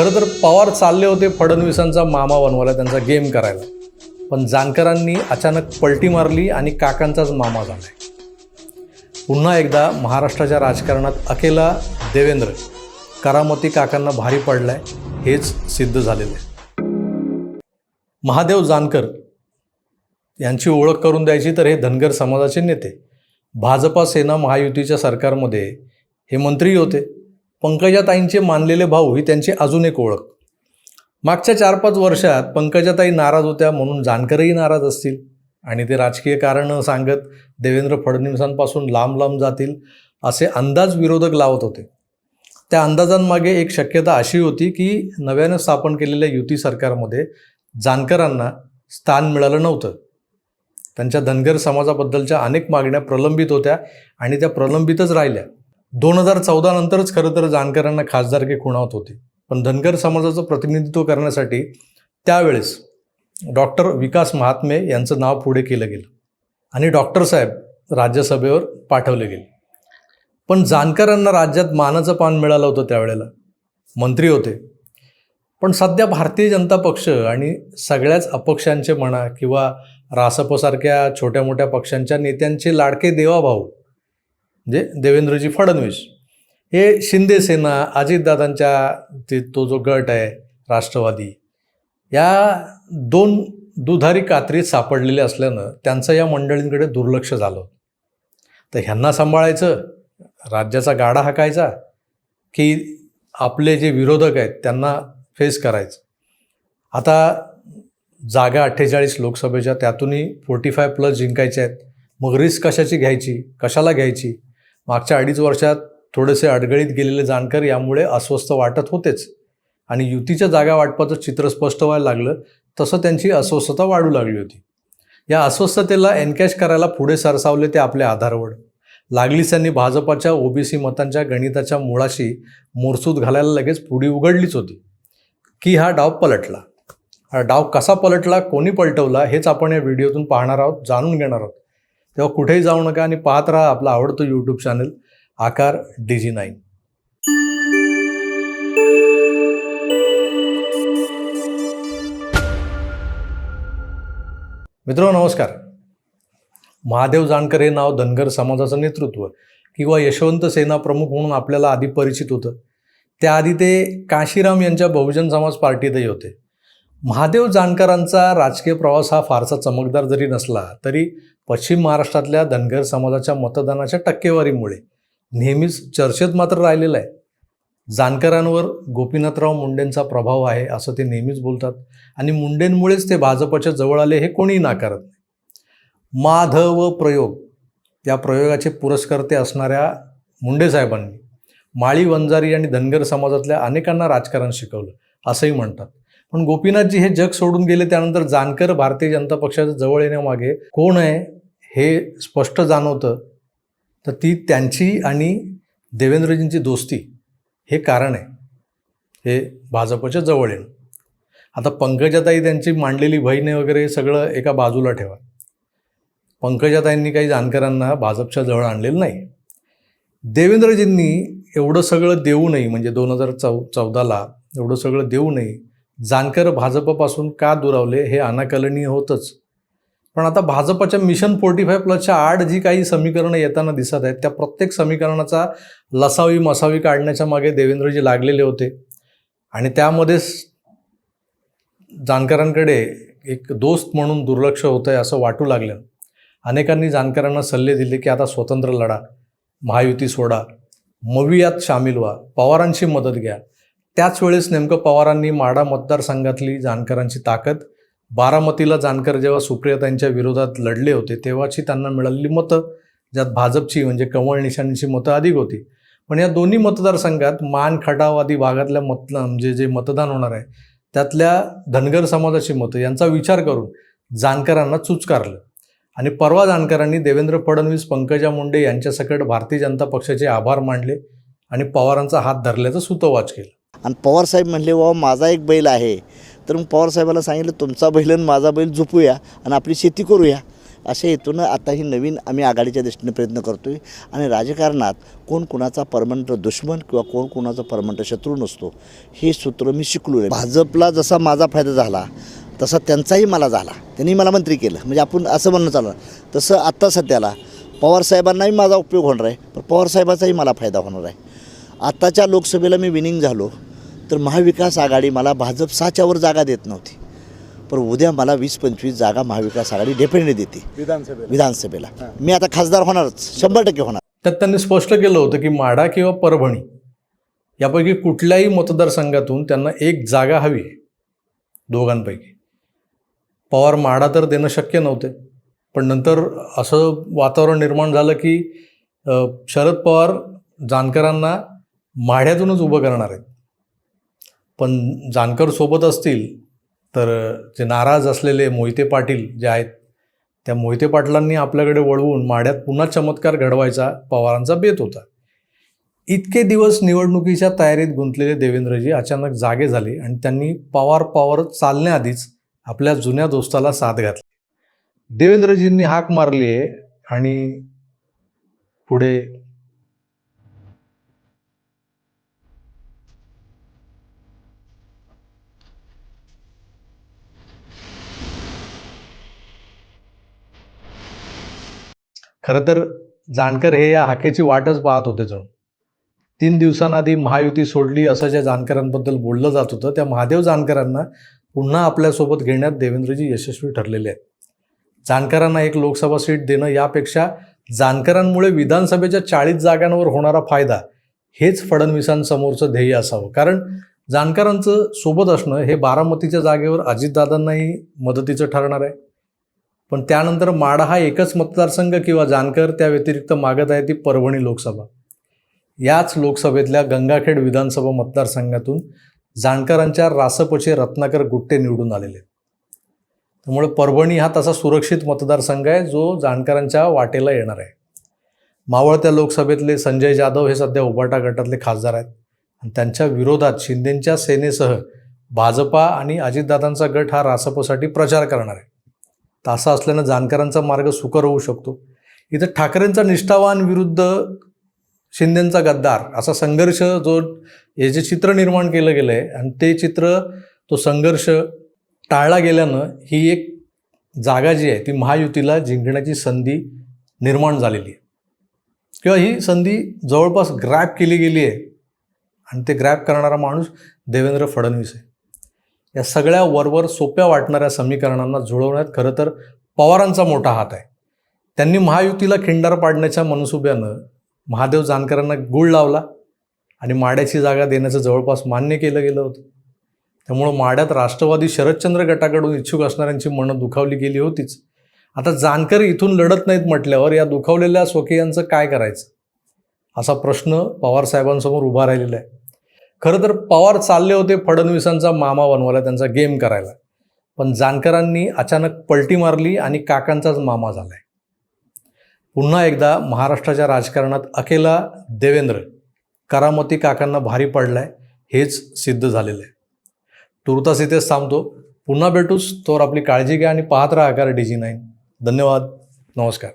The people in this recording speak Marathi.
खरं तर पवार चालले होते फडणवीसांचा मामा बनवायला त्यांचा गेम करायला. पण जानकरांनी अचानक पलटी मारली आणि काकांचाच मामा झालाय पुन्हा एकदा महाराष्ट्राच्या राजकारणात अकेला देवेंद्र करामती काकांना भारी पडलाय हेच सिद्ध झालेलं आहे. महादेव जानकर यांची ओळख करून द्यायची तर हे धनगर समाजाचे नेते. भाजपा सेना महायुतीच्या सरकारमध्ये हे मंत्री होते. पंकजाताईंचे मानलेले भाऊ ही त्यांची अजून एक ओळख. मागच्या चार पाच वर्षात पंकजाताई नाराज होत्या म्हणून जानकरही नाराज असतील. आणि ते राजकीय कारणं सांगत देवेंद्र फडणवीसांपासून लांब लांब जातील असे अंदाज विरोधक लावत होते. त्या अंदाजांमागे एक शक्यता अशी होती की नव्यानं स्थापन केलेल्या युती सरकारमध्ये जानकरांना स्थान मिळालं नव्हतं. त्यांच्या धनगर समाजाबद्दलच्या अनेक मागण्या प्रलंबित होत्या आणि त्या प्रलंबितच राहिल्या. दोन हजार चौदा नंतरच खरं तर जानकरांना खासदारकी खुणावत होती. पण धनगर समाजाचं प्रतिनिधित्व करण्यासाठी त्यावेळेस डॉक्टर विकास महात्मे यांचं नाव पुढे केलं गेलं. आणि डॉक्टर साहेब राज्यसभेवर पाठवले गेले. पण जानकरांना राज्यात मानाचं पान मिळालं होतं त्यावेळेला. मंत्री होते. पण सध्या भारतीय जनता पक्ष आणि सगळ्याच अपक्षांचे म्हणा किंवा रासपसारख्या छोट्या मोठ्या पक्षांच्या नेत्यांचे लाडके देवाभाऊ म्हणजे देवेंद्रजी फडणवीस हे शिंदे सेना अजितदादांच्या ते तो जो गट आहे राष्ट्रवादी या दोन दुधारी कात्रीत सापडलेले असल्यानं त्यांचं या मंडळींकडे दुर्लक्ष झालं. तर ह्यांना सांभाळायचं राज्याचा गाडा हाकायचा की आपले जे विरोधक आहेत त्यांना फेस करायचं. आता जागा अठ्ठेचाळीस लोकसभेच्या त्यातूनही फोर्टी फाय प्लस जिंकायच्या आहेत. मग रिस्क कशाची घ्यायची कशाला घ्यायची? मागच्या अडीच वर्षात थोडेसे अडगळीत गेलेले जाणकार यामुळे अस्वस्थ वाटत होतेच. आणि युतीच्या जागा वाटपाचं चित्र स्पष्ट व्हायला लागलं तसं त्यांची अस्वस्थता वाढू लागली होती. या अस्वस्थतेला एनकॅश करायला पुढे सरसावले ते आपल्या आधारवर लागलीच त्यांनी भाजपाच्या ओबीसी मतांच्या गणिताच्या मुळाशी मोरसूद घालायला लगेच पुढी उघडलीच होती. की हा डाव पलटला? हा डाव कसा पलटला कोणी पलटवला हेच आपण या व्हिडिओतून पाहणार आहोत जाणून घेणार आहोत. तेव्हा कुठेही जाऊ नका आणि पाहत राहा आपला आवडतो YouTube channel Aakar DG nine मित्र नमस्कार. महादेव जानकर हे नाव धनगर समाजाचं नेतृत्व किंवा यशवंत सेना प्रमुख म्हणून आपल्याला आधी परिचित होतं. त्याआधी ते काशीराम यांच्या बहुजन समाज पार्टीतही होते. महादेव जानकरांचा राजकीय प्रवास हा फारसा चमकदार जरी नसला तरी पश्चिम महाराष्ट्रातल्या धनगर समाजाच्या मतदानाच्या टक्केवारीमुळे नेहमीच चर्चेत मात्र राहिलेलं आहे. जानकरांवर गोपीनाथराव मुंडेंचा प्रभाव आहे असं ते नेहमीच बोलतात. आणि मुंडेंमुळेच ते भाजपच्या जवळ आले हे कोणीही नाकारत नाही. माधव प्रयोग या प्रयोगाचे पुरस्कर्ते असणाऱ्या मुंडे साहेबांनी माळी वंजारी आणि धनगर समाजातल्या अनेकांना राजकारण शिकवलं असंही म्हणतात. पण गोपीनाथजी हे जग सोडून गेले त्यानंतर जानकर भारतीय जनता पक्षाच्या जवळ येण्यामागे कोण आहे हे स्पष्ट जाणवतं. तर ती त्यांची आणि देवेंद्रजींची दोस्ती हे कारण आहे. हे भाजपच्या जवळ येणं. आता पंकजाताई त्यांची मांडलेली बहिणी वगैरे सगळं एका बाजूला ठेवा. पंकजाताईंनी काही जानकरांना भाजपच्या जवळ आणलेलं नाही. देवेंद्रजींनी एवढं सगळं देऊ नये म्हणजे दोन हजार चौ चौदाला एवढं सगळं देऊ नये जानकर भाजपपासून का दुरावले हे अनाकलनीय होतंच. पण आता भाजपच्या मिशन फोर्टी फाय प्लसच्या आड जी काही समीकरणं येताना दिसत आहेत त्या प्रत्येक समीकरणाचा लसावी मसावी काढण्याच्या मागे देवेंद्रजी लागलेले होते. आणि त्यामध्येच जानकरांकडे एक दोस्त म्हणून दुर्लक्ष होतं आहे असं वाटू लागलं. अनेकांनी जानकरांना सल्ले दिले की आता स्वतंत्र लढा महायुती सोडा मवियात सामील व्हा पवारांची मदत घ्या त्याच वेळेस नेमकं पवारांनी माडा मतदारसंघातली जानकरांची ताकद बारामतीला जानकर जेव्हा सुप्रियातांच्या विरोधात लढले होते तेव्हाची त्यांना मिळालेली मतं ज्यात भाजपची म्हणजे कमळ निशाणीची मतं अधिक होती. पण या दोन्ही मतदारसंघात मान खटावादी भागातल्या मत म्हणजे जे मतदान होणार आहे त्यातल्या धनगर समाजाची मतं यांचा विचार करून जानकरांना चुचकारलं. आणि परवा जानकरांनी देवेंद्र फडणवीस पंकजा मुंडे यांच्यासकट भारतीय जनता पक्षाचे आभार मानले आणि पवारांचा हात धरल्याचं सुतोवाच केलं. आणि पवारसाहेब म्हणले वा माझा एक बैल आहे. तर मग पवारसाहेबाला सांगितलं तुमचा बैल आणि माझा बैल झोपूया आणि आपली शेती करूया. अशा हेतूनं आता ही नवीन आम्ही आघाडीच्या दृष्टीने प्रयत्न करतो आहे आणि राजकारणात कोण कुणाचा परमनंट दुश्मन किंवा कोण कुणाचा परमनंट शत्रू नसतो हे सूत्र मी शिकलो आहे भाजपला जसा माझा फायदा झाला तसा त्यांचाही मला झाला. त्यांनी मला मंत्री केलं. म्हणजे आपण असं म्हणणं चालू तसं आत्ता सध्याला पवारसाहेबांनाही माझा उपयोग होणार आहे पण पवारसाहेबाचाही मला फायदा होणार आहे. आत्ताच्या लोकसभेला मी विनिंग झालो. तर महाविकास आघाडी मला भाजप सहाच्यावर जागा देत नव्हती. पण उद्या मला वीस पंचवीस जागा महाविकास आघाडी डेफिनेटली देते. विधानसभेला. विधानसभेला. मी आता खासदार होणारच शंभर टक्के होणार. त्यात त्यांनी स्पष्ट केलं होतं की माढा किंवा परभणी यापैकी कुठल्याही मतदारसंघातून त्यांना एक जागा हवी आहे दोघांपैकी. पवार माढा तर देणं शक्य नव्हते पण नंतर असं वातावरण निर्माण झालं की शरद पवार जानकरांना माढ्यातूनच उभं करणार आहेत. पण जानकर सोबत असतील तर जे नाराज असलेले मोहिते पाटील जे आहेत त्या मोहिते पाटलांनी आपल्याकडे वळवून माड्यात पुन्हा चमत्कार घडवायचा पवारांचा बेत होता. इतके दिवस निवडणुकीच्या तयारीत गुंतलेले देवेंद्रजी अचानक जागे झाले आणि त्यांनी पवार पवार चालण्याआधीच आपल्या जुन्या दोस्ताला साथ घातली. देवेंद्रजींनी हाक मारली आहे आणि पुढे खरं तर जानकर हे या हाकेची वाटच पाहत होते जणू. तीन दिवसांआधी महायुती सोडली असं ज्या जानकरांबद्दल बोललं जात होतं त्या महादेव जानकरांना पुन्हा आपल्यासोबत घेण्यात देवेंद्रजी यशस्वी ठरलेले आहेत. जानकरांना एक लोकसभा सीट देणं यापेक्षा जानकरांमुळे विधानसभेच्या चाळीस जागांवर होणारा फायदा हेच फडणवीसांसमोरचं ध्येय असावं. कारण जानकरांचं सोबत असणं हे बारामतीच्या जागेवर अजितदादांनाही मदतीचं ठरणार आहे. पण त्यानंतर माढा हा एकच मतदारसंघ किंवा जानकर त्या व्यतिरिक्त मागत आहे ती परभणी लोकसभा. याच लोकसभेतल्या गंगाखेड विधानसभा मतदारसंघातून जानकरांच्या रासपचे रत्नाकर गुट्टे निवडून आलेले आहेत. त्यामुळे परभणी हा तसा सुरक्षित मतदारसंघ आहे जो जानकरांच्या वाटेला येणार आहे. मावळत्या लोकसभेतले संजय जाधव हे सध्या उबाटा गटातले खासदार आहेत. आणि त्यांच्या विरोधात शिंदेंच्या सेनेसह भाजपा आणि अजितदादांचा गट हा रासपसाठी प्रचार करणार आहे. तासा असल्यानं जानकरांचा मार्ग सुकर होऊ शकतो. इथं ठाकरेंचा निष्ठावान विरुद्ध शिंदेंचा गद्दार असा संघर्ष जो हे जे चित्र निर्माण केलं गेलं आहे आणि ते चित्र तो संघर्ष टाळला गेल्यानं ही एक जागा जी आहे ती महायुतीला जिंकण्याची संधी निर्माण झालेली आहे. किंवा ही संधी जवळपास ग्रॅप केली गेली आहे. आणि ते ग्रॅप करणारा माणूस देवेंद्र फडणवीस आहे. या सगळ्या वरवर सोप्या वाटणाऱ्या समीकरणांना जुळवण्यात खरं तर पवारांचा मोठा हात आहे. त्यांनी महायुतीला खिंडार पाडण्याच्या मनसुब्यानं महादेव जानकरांना गुळ लावला आणि माड्याची जागा देण्याचं जवळपास मान्य केलं गेलं होतं. त्यामुळं माड्यात राष्ट्रवादी शरदचंद्र गटाकडून इच्छुक असणाऱ्यांची मनं दुखावली गेली होतीच. आता जानकर इथून लढत नाहीत म्हटल्यावर या दुखावलेल्या स्वकीयांचं काय करायचं? असा प्रश्न पवार साहेबांसमोर उभा राहिलेला आहे. खरं तर पवार चालले होते फडणवीसांचा मामा बनवायला त्यांचा गेम करायला. पण जानकरांनी अचानक पलटी मारली आणि काकांचाच मामा झालाय. पुन्हा एकदा महाराष्ट्राच्या राजकारणात अकेला देवेंद्र करामती काकांना भारी पडलाय हेच सिद्ध झालेलं आहे. तुर्तास इथेच थांबतो. पुन्हा भेटूच तोवर आपली काळजी घ्या आणि पाहत राहा कार डी जी नाईन. धन्यवाद. नमस्कार.